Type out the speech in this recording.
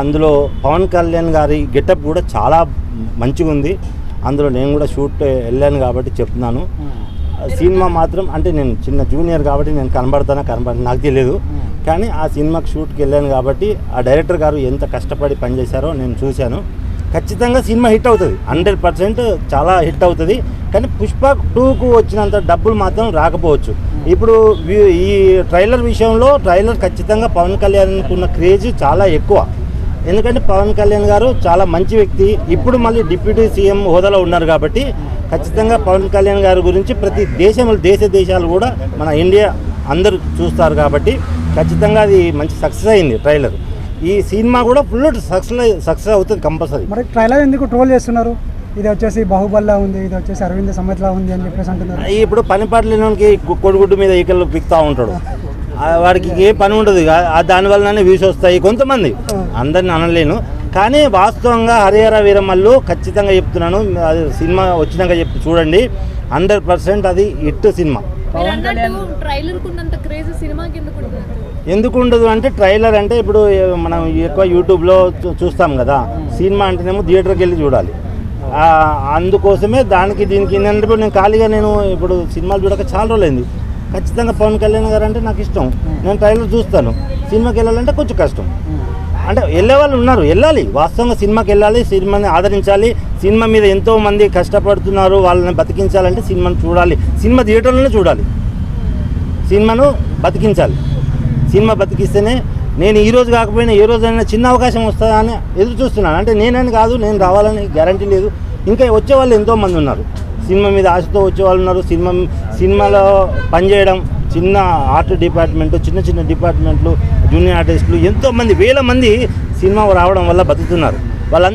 అందులో పవన్ కళ్యాణ్ గారి గెటప్ కూడా చాలా మంచిగా ఉంది. అందులో నేను కూడా షూట్ వెళ్ళాను కాబట్టి చెప్తున్నాను. సినిమా మాత్రం అంటే నేను చిన్న జూనియర్ కాబట్టి నేను కనబడతానా కనబడి నాకు తెలియదు కానీ ఆ సినిమాకి షూట్కి వెళ్ళాను కాబట్టి ఆ డైరెక్టర్ గారు ఎంత కష్టపడి పనిచేశారో నేను చూశాను. ఖచ్చితంగా సినిమా హిట్ అవుతుంది. హండ్రెడ్ పర్సెంట్ చాలా హిట్ అవుతుంది. కానీ పుష్ప టూకు వచ్చినంత డబ్బులు మాత్రం రాకపోవచ్చు. ఇప్పుడు ఈ ట్రైలర్ విషయంలో ట్రైలర్ ఖచ్చితంగా పవన్ కళ్యాణ్కి ఉన్న క్రేజ్ చాలా ఎక్కువ. ఎందుకంటే పవన్ కళ్యాణ్ గారు చాలా మంచి వ్యక్తి. ఇప్పుడు మళ్ళీ డిప్యూటీ సీఎం హోదాలో ఉన్నారు కాబట్టి ఖచ్చితంగా పవన్ కళ్యాణ్ గారి గురించి ప్రతి దేశంలో దేశ దేశాలు కూడా మన ఇండియా అందరూ చూస్తారు కాబట్టి ఖచ్చితంగా అది మంచి సక్సెస్ అయింది ట్రైలర్ ఈ సినిమా కూడా ఫుల్ సక్సెస్ సక్సెస్ అవుతుంది కంపల్సరీ మరి ట్రైలర్ ఎందుకు ట్రోల్ చేస్తున్నారు? ఇది వచ్చేసి బాహుబల్లా ఉంది ఇది వచ్చేసి అరవింద్ సమేత్లా ఉంది అని చెప్పేసి అంటున్నారు. ఇప్పుడు పని పాట లేనికి కొడుగుడ్డు మీద ఈకలు పిక్తా ఉంటాడు. వాడికి ఏ పని ఉండదు. దానివల్లనే వ్యూస్ వస్తాయి కొంతమంది. అందరిని అనలేను. కానీ వాస్తవంగా హరిహర వీరమల్లు ఖచ్చితంగా చెప్తున్నాను. అది సినిమా వచ్చినాక చెప్పి చూడండి. హండ్రెడ్ పర్సెంట్ అది హిట్ సినిమా. ఎందుకు ఉండదు? అంటే ట్రైలర్ అంటే ఇప్పుడు మనం ఎక్కువ యూట్యూబ్లో చూస్తాం కదా. సినిమా అంటేనేమో థియేటర్కి వెళ్ళి చూడాలి. అందుకోసమే దానికి దీనికి ఏంటంటే ఇప్పుడు నేను ఖాళీగా నేను ఇప్పుడు సినిమాలు చూడక చాలా రోజులైంది. ఖచ్చితంగా పవన్ కళ్యాణ్ గారు అంటే నాకు ఇష్టం. నేను ట్రైలర్ చూస్తాను. సినిమాకి వెళ్ళాలంటే కొంచెం కష్టం. అంటే వెళ్ళే వాళ్ళు ఉన్నారు వెళ్ళాలి. వాస్తవంగా సినిమాకి వెళ్ళాలి సినిమాని ఆదరించాలి. సినిమా మీద ఎంతో మంది కష్టపడుతున్నారు వాళ్ళని బతికించాలంటే సినిమాని చూడాలి. సినిమా థియేటర్లోనే చూడాలి. సినిమాను బతికించాలి. సినిమా బతికిస్తేనే నేను ఈ రోజు కాకపోయినా ఏ రోజైనా చిన్న అవకాశం వస్తుందా అని ఎదురు చూస్తున్నాను. అంటే నేనని కాదు నేను రావాలని గ్యారంటీ లేదు. ఇంకా వచ్చే వాళ్ళు ఎంతో మంది ఉన్నారు. సినిమా మీద ఆశతో వచ్చే వాళ్ళు ఉన్నారు. సినిమా సినిమాలో పనిచేయడం చిన్న ఆర్ట్ డిపార్ట్మెంట్ చిన్న చిన్న డిపార్ట్మెంట్లు జూనియర్ ఆర్టిస్టులు ఎంతోమంది వేల మంది సినిమా రావడం వల్ల బతుకుతున్నారు. వాళ్ళందరూ